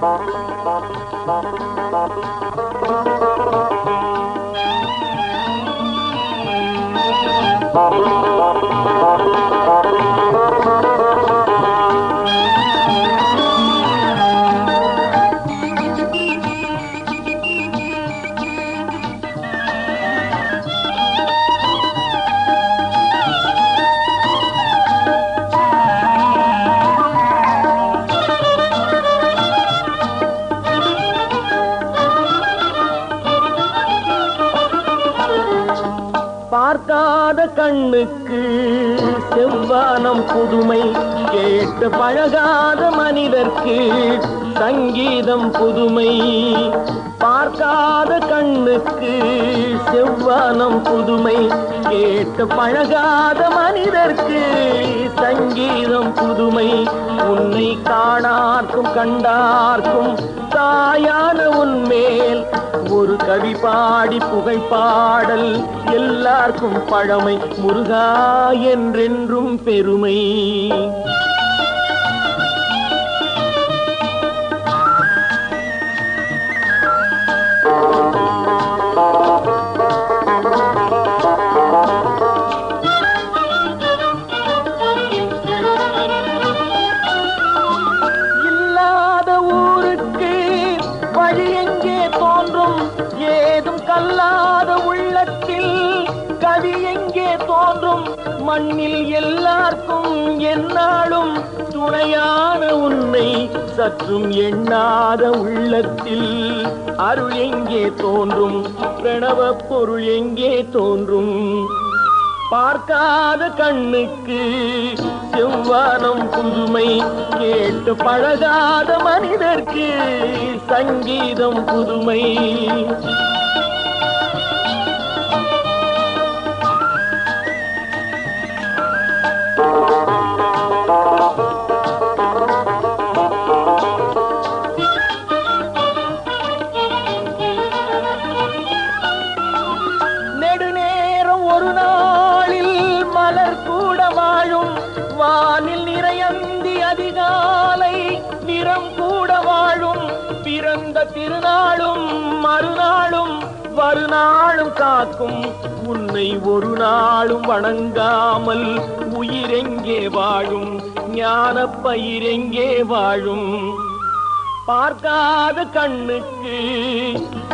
Thank. பார்க்காத கண்ணுக்கு செவ்வானம் புதுமை கேட்டு பழகாத மனிதர்க்கு சங்கீதம் புதுமை. பார்க்காத கண்ணுக்கு செவ்வானம் புதுமை கேட்டு பழகாத மனிதர்க்கு சங்கீதம் புதுமை. உன்னை காணார்க்கும் கண்டார்க்கும் தாயான உன்மேல் ஒரு கவி பாடி புகைப்பாடல் பாடல் எல்லாருக்கும் பழமை முருகா என்றென்றும் பெருமை. கல்லாத உள்ளத்தில் கவி எங்கே தோன்றும்? மண்ணில் எல்லாருக்கும் என்னாலும் துணையான உன்னை சற்றும் எண்ணாத உள்ளத்தில் அருள் எங்கே தோன்றும்? பிரணவ பொருள் எங்கே தோன்றும்? பார்க்காத கண்ணுக்கு செவ்வானம் புதுமை கேட்டு பழகாத மனிதர்க்கு சங்கீதம் புதுமை. வானில் நிறையந்தி அதிகாலை நிறம் கூட வாழும் பிறந்த திருநாளும் மறுநாளும் வருநாளும் காக்கும். உன்னை ஒரு நாளும் வணங்காமல் உயிரெங்கே வாழும் ஞான பயிரெங்கே வாழும். பார்க்காத கண்ணுக்கு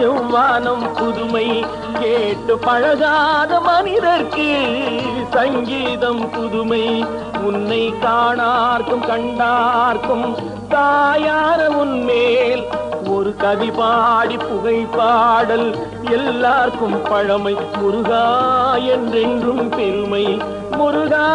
செவ்வானம் புதுமை கேட்டு பழகாத மனிதர்க்கு சங்கீதம் புதுமை. உன்னை காணார்க்கும் கண்டார்க்கும் தாயார உன்மேல் ஒரு கவி பாடி புகைப்பாடல். பாடல் எல்லாருக்கும் பழமை முருகா என்றென்றும் பெருமை. முருகா